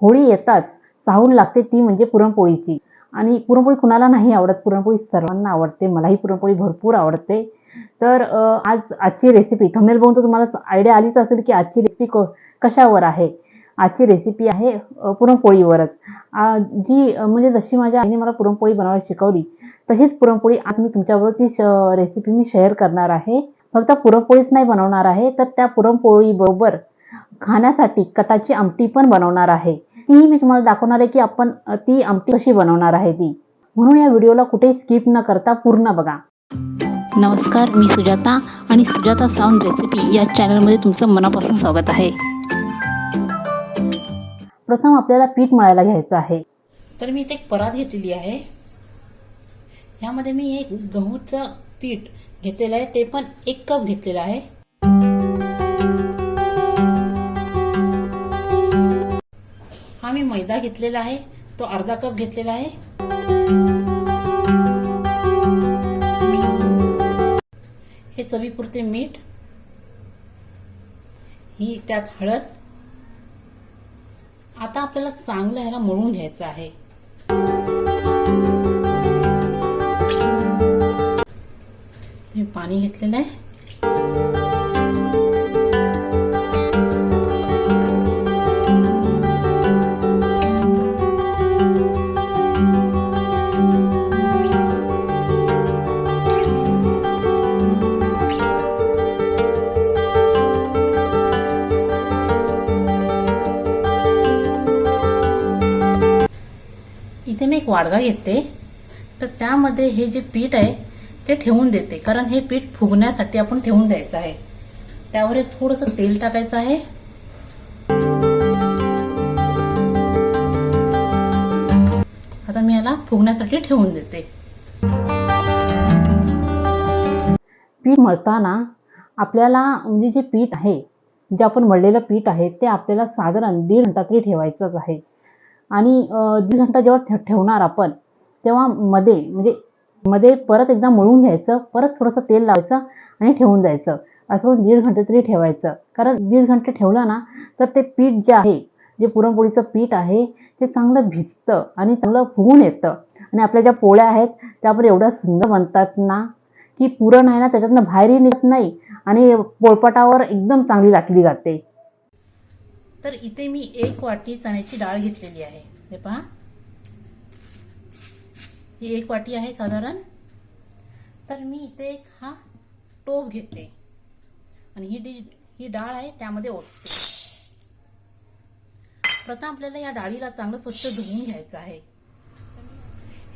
होळी येतात चाहूल लागते ती म्हणजे पुरणपोळीची. आणि पुरणपोळी कुणाला नाही आवडत पुरणपोळी सर्वांना आवडते मलाही पुरणपोळी भरपूर आवडते. तर आज आजची रेसिपी थंबनेल बघून तर तुम्हाला आयडिया आलीच असेल की आजची रेसिपी कशावर आहे? आजची रेसिपी आहे पुरणपोळीवरच. जी म्हणजे जशी माझ्या आईने मला पुरणपोळी बनवायला शिकवली तशीच पुरणपोळी आज मी तुमच्याबरोबर ती श- रेसिपी मी शेअर करणार आहे. फक्त पुरणपोळीच नाही बनवणार आहे तर त्या पुरणपोळीबरोबर खाण्यासाठी कटाची आमटी पण बनवणार आहे. ती मी तुम्हाला दाखवणार आहे की आपण ती आमटी कशी बनवणार आहे ती. म्हणून या व्हिडिओला कुठेही स्किप न करता पूर्ण बघा. नमस्कार मी सुजाता आणि सुजाता साऊंड रेसिपी या चॅनलमध्ये तुमचं मनापासून स्वागत आहे. प्रथम आपल्याला पीठ मळायला घ्यायचं आहे. तर मी इथे एक परात घेतलेली आहे. ह्यामध्ये मी एक गहूचं पीठ घेतलेलं आहे. ते पण एक कप घेतलेलं आहे. हा मी मैदा घेतलेला आहे. तो अर्धा कप घेतलेला आहे. हे चवीपुरते मीठ. ही त्यात हळद. आता आपल्याला चांगलं ह्याला मळून घ्यायचं आहे. पाणी घेतलेलं आहे. वाडगा येते तर त्यामध्ये हे जे पीठ आहे ते ठेवून देते. कारण हे पीठ फुगण्यासाठी आपण ठेवून द्यायचं आहे. त्यावर हे थोडंसं तेल टाकायचं आहे. आता मी याला फुगण्यासाठी ठेवून देते. पीठ मळताना आपल्याला म्हणजे जे पीठ आहे जे आपण मळलेलं पीठ आहे ते आपल्याला साधारण दीड घंटा तरी ठेवायचंच आहे. आणि दीड घंटा जेव्हा ठे ठेवणार आपण तेव्हा मध्ये म्हणजे मध्ये परत एकदा मळून घ्यायचं परत थोडंसं तेल लावायचं आणि ठेवून द्यायचं असं दीड घंटे तरी ठेवायचं. कारण दीड घंटे ठेवलं ना तर ते पीठ जे आहे जे पुरणपोळीचं पीठ आहे ते चांगलं भिजतं आणि चांगलं फुगून येतं. आणि आपल्या ज्या पोळ्या आहेत त्या पण एवढ्या सुंदर बनतात ना की पुरण आहे ना त्याच्यातनं बाहेरही निघत नाही आणि पोळपाटावर एकदम चांगली लाटली जाते. तर इथे मी एक वाटी चण्याची डाळ घेतलेली आहे. हे पहा. ही एक वाटी आहे साधारण. तर मी इथे एक हा टोप घेते आणि ही डी ही डाळ आहे त्यामध्ये ओतते प्रथम आपल्याला या डाळीला चांगलं स्वच्छ धुवून घ्यायचं आहे.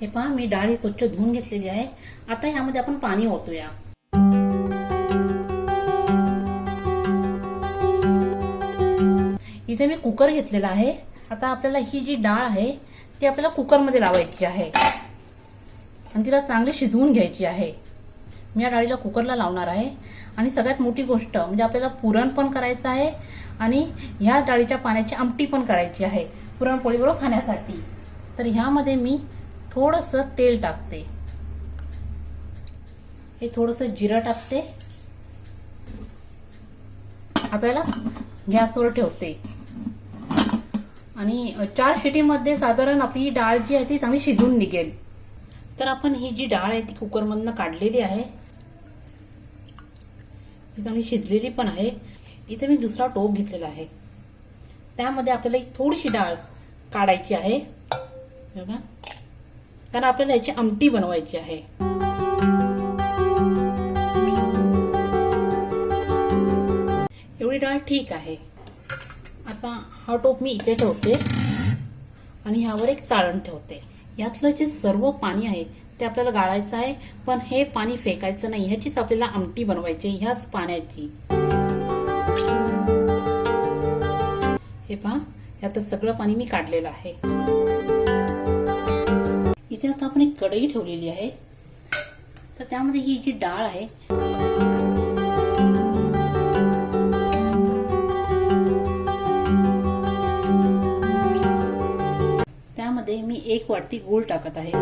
हे पहा मी डाळी स्वच्छ धुवून घेतलेली आहे. आता यामध्ये आपण पाणी ओतूया. इथे मी कुकर घेतलेला आहे. आता आपल्याला ही जी डाळ आहे ती आपल्याला कुकरमध्ये लावायची आहे. आणि तिला चांगली शिजवून घ्यायची आहे. मी या डाळीला कुकरला लावणार आहे. आणि सगळ्यात मोठी गोष्ट म्हणजे आपल्याला पुरण पण करायचं आहे आणि ह्या डाळीच्या पाण्याची आमटी पण करायची आहे पुरणपोळीबरोबर खाण्यासाठी. तर ह्यामध्ये मी थोडंसं तेल टाकते. हे थोडंसं जिरं टाकते. आपल्याला गॅसवर ठेवते. आणि चार शिटीमध्ये साधारण आपली ही डाळ जी आहे ती चांगली शिजून निघेल. तर आपण ही जी डाळ आहे ती कुकरमधनं काढलेली आहे. ही चांगली शिजलेली पण आहे. इथे मी दुसरा टोप घेतलेला आहे. त्यामध्ये आपल्याला एक थोडीशी डाळ काढायची आहे. बघा. कारण आपल्याला याची आमटी बनवायची आहे. एवढी डाळ ठीक आहे. आता हा टोप मी इथे ठेवते. आणि ह्यावर एक चाळण ठेवते. यातलं जे सर्व पाणी आहे ते आपल्याला गाळायचं आहे पण हे पाणी फेकायचं नाही. ह्याचीच आपल्याला आमटी बनवायची आहे, ह्याच पाण्याची. हे पहा यात सगळं पाणी मी काढलेलं आहे. इथे आता आपण एक कढई ठेवलेली आहे. तर त्यामध्ये ही जी डाळ आहे एक वाटी गूळ टाकत आहे.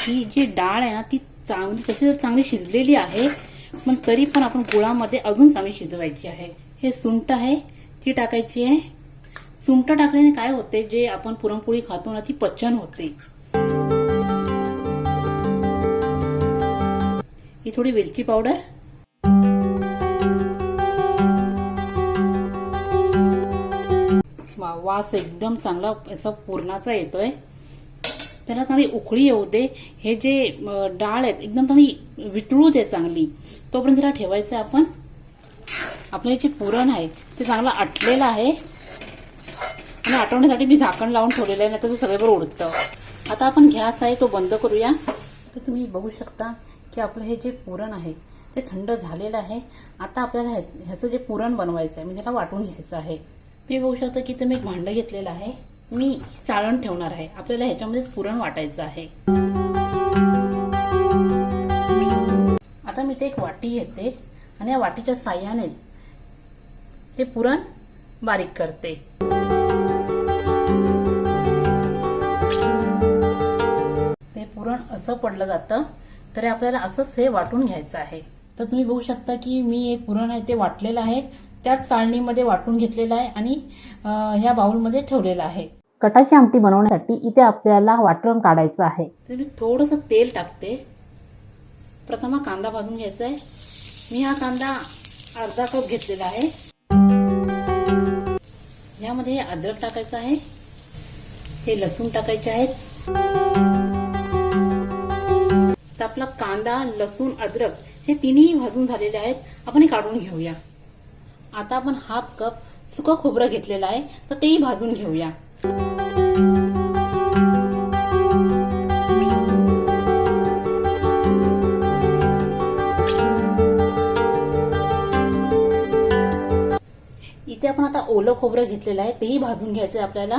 ही जी डाळ आहे ना ती चांगली तशी चांगली शिजलेली आहे पण तरी पण आपण गुळामध्ये अजून चांगली शिजवायची आहे. हे सुंट आहे ती टाकायची आहे. सुंठ टाकल्याने काय होते जे आपण पुरणपोळी खातो ना ती पचन होते. ही थोडी वेलची पावडर. वा वास एकदम चांगला असा पुरणाचा येतोय. त्याला चांगली उकळी येऊ दे. हे जे डाळ आहेत एकदम चांगली वितळू दे चांगली. तोपर्यंत त्याला ठेवायचं आपण. आपलं जे पुरण आहे ते चांगलं आटलेलं आहे. आणि आटवण्यासाठी मी झाकण लावून ठेवलेलं आहे नाही तर ते उडतं. आता आपण गॅस आहे तो बंद करूया. तर तुम्ही बघू शकता की आपलं हे जे पुरण आहे ते थंड झालेलं आहे. आता आपल्याला ह्याचं जे पुरण बनवायचं आहे म्हणजे ह्याला वाटून घ्यायचं आहे. मी बघू शकता की तुम्ही एक भांडं घेतलेलं आहे. मी चाळण ठेवणार आहे. आपल्याला ह्याच्यामध्ये पुरण वाटायचं आहे. आता मी ते एक वाटी घेते आणि या वाटीच्या साह्यानेच हे पुरण बारीक करते. ते पुरण असं पडलं जातं तरी आपल्याला असंच हे वाटून घ्यायचं आहे. तर तुम्ही बघू शकता की मी हे पुरण आहे ते वाटलेलं आहे. त्याच चाळणीमध्ये वाटून घेतलेलं आहे आणि ह्या बाउलमध्ये ठेवलेलं आहे. कटाची आमटी बनवण्यासाठी इथे आपल्याला वाटण काढायचं आहे. तर मी थोडंसं तेल टाकते. प्रथम हा कांदा भाजून घ्यायचा आहे. मी हा कांदा अर्धा कप घेतलेला आहे. यामध्ये हे अद्रक टाकायचं आहे. हे लसूण टाकायचे आहेत. तर आपला कांदा लसूण अद्रक हे तिन्ही भाजून झालेले आहेत. आपण हे काढून घेऊया. आता आपण हाफ कप सुकं खोबरं घेतलेलं आहे तर तेही भाजून घेऊया. इथे आपण आता ओलं खोबरं घेतलेलं आहे तेही भाजून घ्यायचं आपल्याला.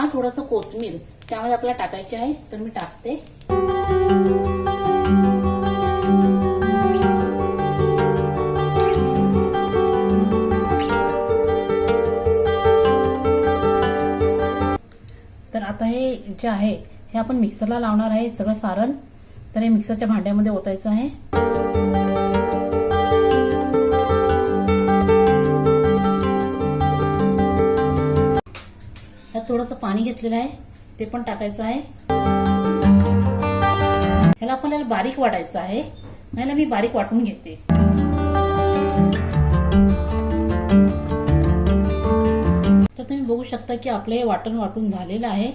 हा थोडासा कोथमीर त्यामध्ये आपल्याला टाकायची आहे तर मी टाकते. तर आता हे जे आहे हे आपण मिक्सरला लावणार आहे सगळं सारण. तर हे मिक्सरच्या भांड्यामध्ये ओतायचं आहे. थोडंसं पाणी घेतलेलं आहे ते पण टाकायचं आहे. ह्याला आपल्याला बारीक वाटायचं आहे. ह्याला मी बारीक वाटून घेते. तर तुम्ही बघू शकता की आपलं हे वाटण वाटून झालेलं आहे.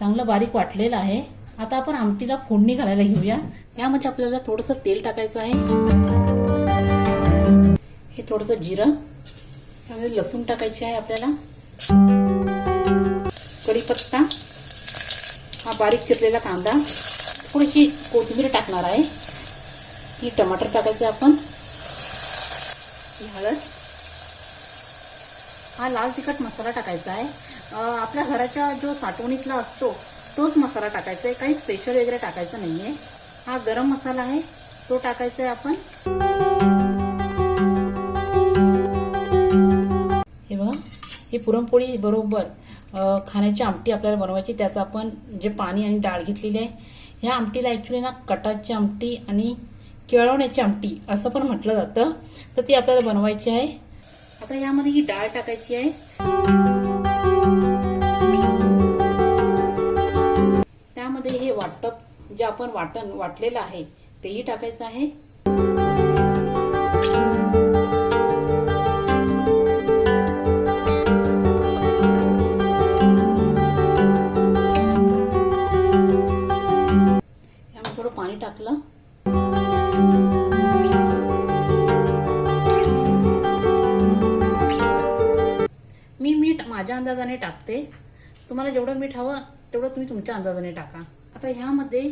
चांगलं बारीक वाटलेलं आहे. आता आपण आमटीला फोडणी घालायला घेऊया. यामध्ये आपल्याला थोडंसं तेल टाकायचं आहे. हे थोडंसं जिरं. त्यामध्ये लसूण टाकायची आहे आपल्याला. कढीपत्ता हा बारीक चिरलेला कांदा थोडीशी कोथिंबीर टाकणार आहे. ही टमाटर टाकायचं आपण. हळद. हा लाल तिखट मसाला टाकायचा आहे. आपल्या घराच्या जो साठवणीतला असतो तोच मसाला टाकायचा आहे. काही स्पेशल वगैरे टाकायचं नाहीये. हा गरम मसाला आहे. तो टाकायचा आहे आपण. हे बघा ही पुरणपोळी बरोबर खाण्याची आमटी आपल्याला बनवायची त्याचं आपण जे पाणी आणि डाळ घेतलेली आहे ह्या आमटीला ॲक्च्युली ना कटाची आमटी आणि केळवण्याची आमटी असं पण म्हटलं जातं. तर ती आपल्याला बनवायची आहे. आता यामध्ये ही डाळ टाकायची आहे. त्यामध्ये हे वाटप जे आपण वाटण वाटलेलं आहे तेही टाकायचं आहे. पाणी टाकलं. मी मीठ माझ्या अंदाजाने टाकते. तुम्हाला जेवढं मीठ हवं तेवढं तुम्ही तुमच्या अंदाजाने टाका. आता ह्यामध्ये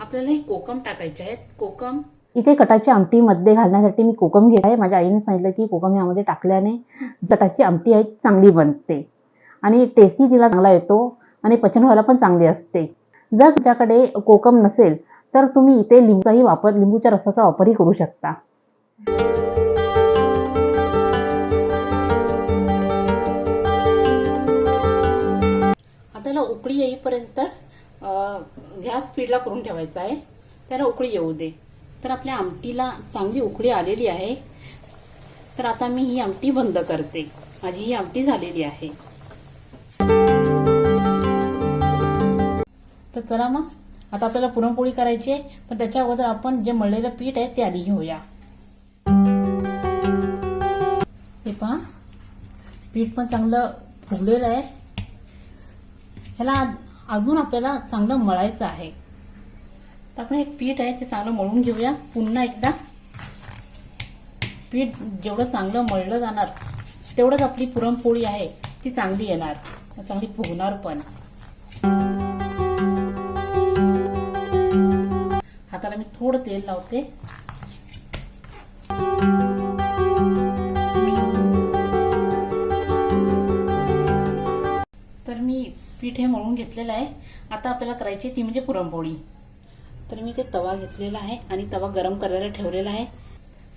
आपल्याला हे कोकम टाकायचे आहेत. कोकम. इथे कटाची आमटीमध्ये घालण्यासाठी मी कोकम घेत आहे. माझ्या आईने सांगितलं की कोकम यामध्ये टाकल्याने कटाची आमटी आहे चांगली बनते. आणि टेस्टी तिला चांगला येतो आणि पचन व्हायला पण चांगली असते. जर तुमच्याकडे कोकम नसेल तर तुम्ही इथे लिंबूचाही वापर लिंबूच्या रसाचा वापरही करू शकता. आता याला उकळी येईपर्यंत गॅस स्पीडला करून ठेवायचा आहे. त्याला उकळी येऊ दे. तर आपल्या आमटीला चांगली उकळी आलेली आहे. तर आता मी ही आमटी बंद करते. माझी ही आमटी झालेली आहे. तर चला मग. आता आपल्याला पुरणपोळी करायची आहे पण त्याच्या अगोदर आपण जे मळलेलं पीठ आहे ते आधी घेऊया. हे पहा पीठ पण चांगलं फुगलेलं आहे. ह्याला अजून आपल्याला चांगलं मळायचं आहे. तर आपण हे पीठ आहे ते चांगलं मळून घेऊया. पुन्हा एकदा. पीठ जेवढं चांगलं मळलं जाणार तेवढंच आपली पुरणपोळी आहे ती चांगली येणार. चांगली फुगणार पण. हाताला मी थोडं तेल लावते. तर मी पीठ हे मळून घेतलेलं आहे. आता आपल्याला करायची ती म्हणजे पुरणपोळी. तर मी ते तवा घेतलेला आहे आणि तवा गरम करायला ठेवलेला आहे.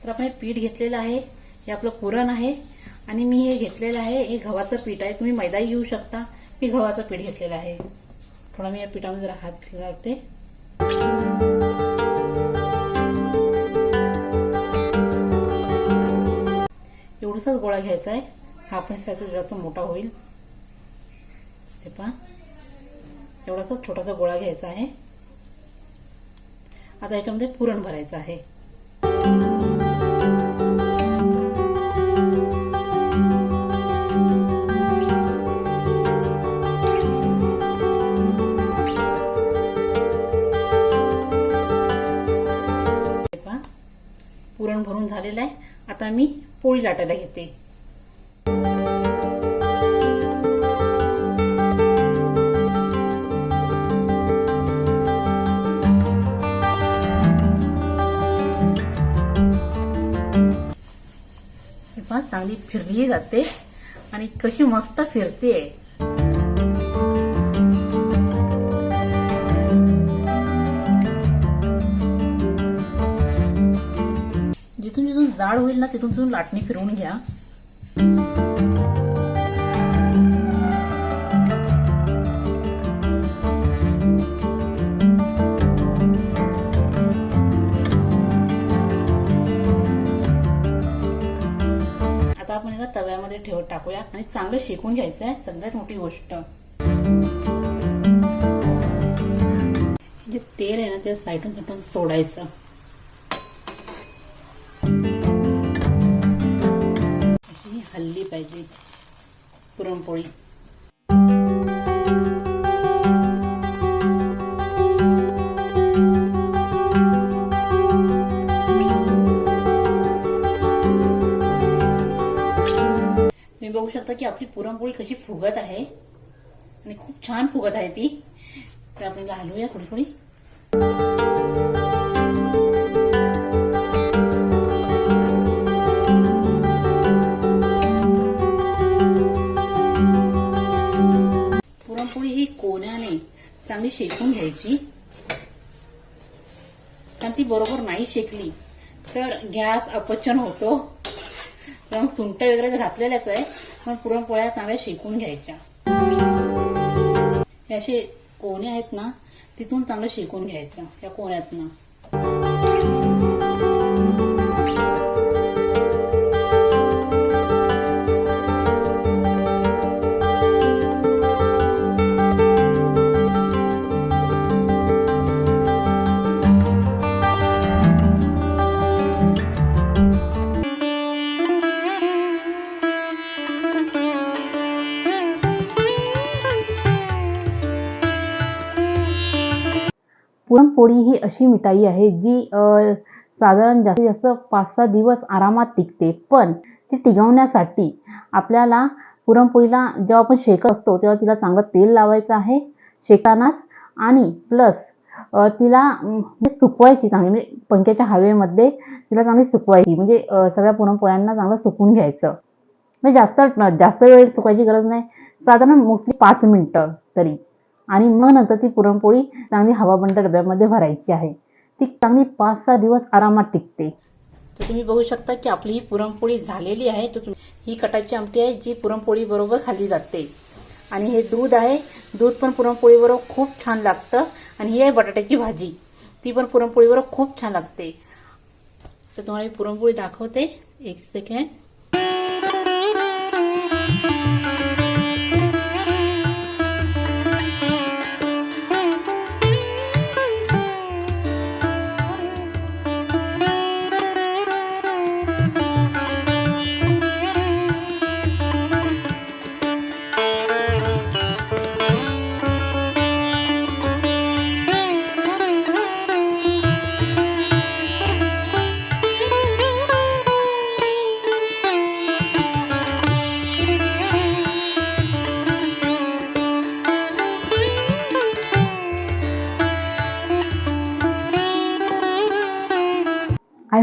तर आपण हे पीठ घेतलेलं आहे. हे आपलं पुरण आहे. आणि मी हे घेतलेलं आहे. हे गव्हाचं पीठ आहे. तुम्ही मैदाही घेऊ शकता. मी गव्हाचं पीठ घेतलेलं आहे. थोडा मी या पिठामध्ये जरा हात लावते. एवढाच गोळा घ्यायचा आहे. हा पण त्याचा जास्त मोठा होईल. हे पहा. एवढासा छोटासा गोळा घ्यायचा आहे. आता याच्यामध्ये पुरण भरायचं आहे. पहा. पुरण भरून झालेलं आहे. आता मी पोळी लाटायला घेते. चांगली फिरली जाते आणि कशी मस्त फिरते जाड होईल ना तिथून तिथून लाटणी फिरवून घ्या. आता आपण एका तव्यामध्ये ठेवत टाकूया आणि चांगलं शेकून घ्यायचं आहे सगळ्यात मोठी गोष्ट. जे तेल आहे ना ते साईटून साईडून सोडायचं. खाल्ली हल्ली पाहिजे पुरणपोळी. तुम्ही बघू शकता की आपली पुरणपोळी कशी फुगत आहे. आणि खूप छान फुगत आहे ती. तर आपण घालूया थोडी थोडी कोण्याने चांगली शेकून घ्यायची? कारण ती बरोबर नाही शेकली. तर गॅस अपचन होतो. मग सुंट वगैरे तर घातलेल्याच आहे पण पुरणपोळ्या चांगल्या शेकून घ्यायच्या. हे असे कोणे आहेत ना तिथून चांगलं शेकून घ्यायचं या कोण्यातनं? पुरणपोळी ही अशी मिठाई आहे जी साधारण जास्तीत जास्त पाच सहा दिवस आरामात टिकते. पण ती टिकवण्यासाठी आपल्याला पुरणपोळीला जेव्हा आपण शेकत असतो तेव्हा तिला चांगलं तेल लावायचं आहे शेकतानाच आणि प्लस तिला म्हणजे सुकवायची चांगली म्हणजे पंख्याच्या हवेमध्ये तिला चांगली सुकवायची म्हणजे सगळ्या पुरणपोळ्यांना चांगलं सुकून घ्यायचं. म्हणजे जास्त जास्त वेळ सुकवायची गरज नाही. साधारण मोस्टली पाच मिनटं तरी. आणि मग नंतर ती पुरणपोळी चांगली हवाबंद डब्यामध्ये भरायची आहे. ती चांगली पाच सहा दिवस आरामात टिकते. तर तुम्ही बघू शकता की आपली ही पुरणपोळी झालेली आहे. तर ही कटाची आमटी आहे जी पुरणपोळी बरोबर खाल्ली जाते. आणि हे दूध आहे. दूध पण पुरणपोळीबरोबर खूप छान लागतं. आणि ही आहे बटाट्याची भाजी. ती पण पुरणपोळीबरोबर खूप छान लागते. तर तुम्हाला मी पुरणपोळी दाखवते. एक सेकंड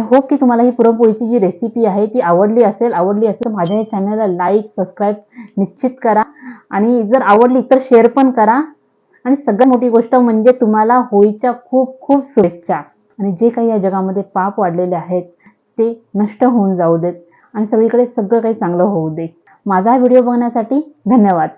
होप की तुम्हाला ही पुरणपोळीची जी रेसिपी आहे ती आवडली असेल आवडली असेल माझ्या या चॅनलला लाईक सबस्क्राईब निश्चित करा. आणि जर आवडली तर शेअर पण करा. आणि सगळ्यात मोठी गोष्ट म्हणजे तुम्हाला होळीच्या खूप खूप शुभेच्छा. आणि जे काही या जगामध्ये पाप वाढलेले आहेत ते नष्ट होऊन जाऊ देत. आणि सगळीकडे सगळं काही चांगलं होऊ दे. माझा व्हिडिओ बघण्यासाठी धन्यवाद.